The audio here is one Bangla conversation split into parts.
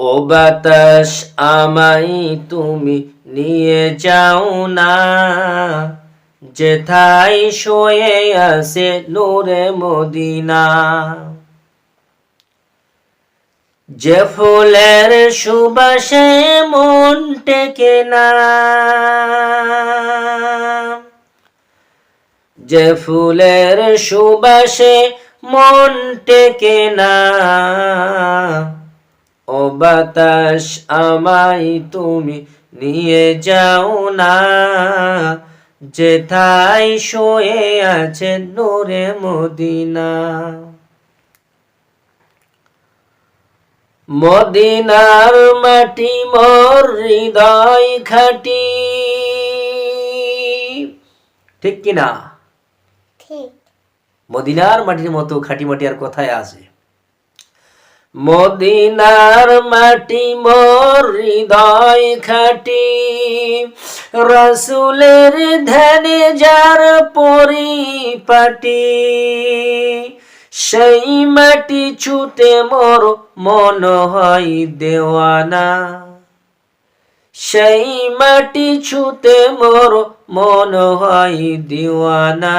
ও বাতাস আমাই তুমি নিয়ে যাও না। যেথায় শোয়ে আছে নূরে মদিনা। যে ফুলের সুবাসে মন টেকে না। যে ফুলের সুবাসে মন টেকে না। বাতাস আমায় তুমি নিয়ে যাও না। যেথায় শোয়ে আছে নূরে মদিনা। মদিনার মাটি মোর হৃদয় খাটি ঠিক কিনা? মদিনার মাটির মতো খাঁটি মাটি আর কোথায় আছে? মদিনার মাটি মোর হৃদয় খাটি। রসুলের ধ্যানে যার পরিপাটি, সেই মাটি ছুতে মোর মন হয় দেওয়ানা। সেই মাটি ছুতে মোর মন হয় দিওয়ানা।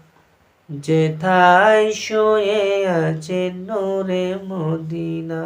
যেথায় শোয়ে আছে নোরে মদিনা।